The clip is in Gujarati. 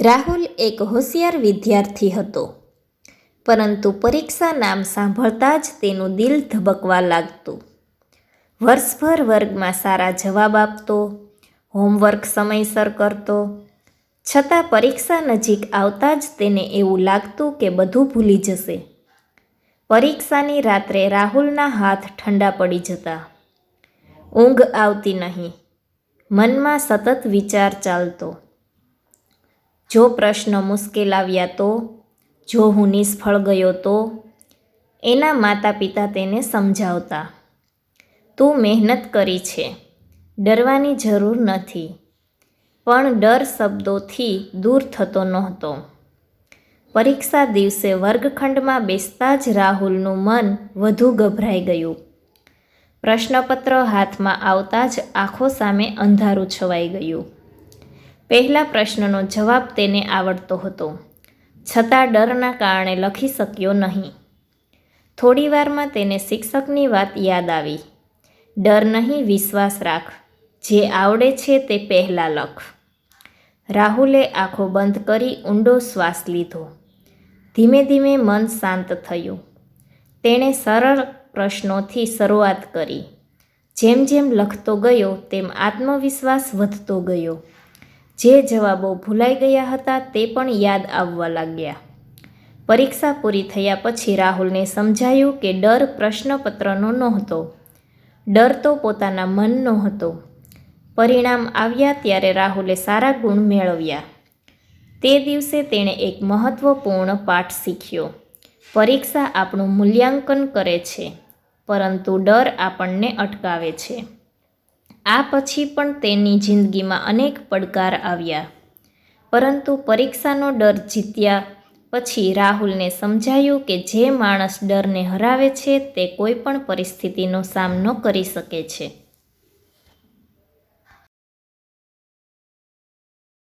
રાહુલ એક હોશિયાર વિદ્યાર્થી હતો. પરંતુ પરીક્ષા નામ સાંભળતા જ તેનું દિલ ધબકવા લાગતું. વર્ષભર વર્ગમાં સારા જવાબ આપતો, હોમવર્ક સમયસર કરતો, છતાં પરીક્ષા નજીક આવતા જ તેને એવું લાગતું કે બધું ભૂલી જશે. પરીક્ષાની રાત્રે રાહુલના હાથ ઠંડા પડી જતા. ઊંઘ આવતી નહીં. મનમાં સતત વિચાર ચાલતો. જો પ્રશ્ન મુશ્કેલ આવ્યા તો? જો હું નિષ્ફળ ગયો તો? એના માતા પિતા તેને સમજાવતા, તું મહેનત કરી છે, ડરવાની જરૂર નથી, પણ ડર શબ્દોથી દૂર થતો નહોતો. પરીક્ષા દિવસે વર્ગખંડમાં બેસતા જ રાહુલનું મન વધુ ગભરાઈ ગયું. પ્રશ્નપત્ર હાથમાં આવતા જ આંખો સામે અંધારું છવાઈ ગયું. પહેલા પ્રશ્નનો જવાબ તેને આવડતો હતો. છતાં ડરના કારણે લખી શક્યો નહીં. થોડીવારમાં તેને શિક્ષકની વાત યાદ આવી. ડર નહીં, વિશ્વાસ રાખ. જે આવડે છે તે પહેલાં લખ. રાહુલે આંખો બંધ કરી ઊંડો શ્વાસ લીધો. ધીમે ધીમે મન શાંત થયું. તેણે સરળ પ્રશ્નોથી શરૂઆત કરી. જેમ જેમ લખતો ગયો, તેમ આત્મવિશ્વાસ વધતો ગયો. જે જવાબો ભૂલાઈ ગયા હતા તે પણ યાદ આવવા લાગ્યા. પરીક્ષા પૂરી થયા પછી રાહુલને સમજાયું કે ડર પ્રશ્નપત્રનો નહોતો. ડર તો પોતાના મનનો હતો. પરિણામ આવ્યા ત્યારે રાહુલે સારા ગુણ મેળવ્યા. તે દિવસે તેણે એક મહત્વપૂર્ણ પાઠ શીખ્યો. પરીક્ષા આપણું મૂલ્યાંકન કરે છે, પરંતુ ડર આપણને અટકાવે છે. આ પછી પણ તેની જિંદગીમાં અનેક પડકાર આવ્યા. પરંતુ પરીક્ષાનો ડર જીત્યા પછી રાહુલને સમજાયું કે જે માણસ ડરને હરાવે છે તે કોઈ પણ પરિસ્થિતિનો સામનો કરી શકે છે.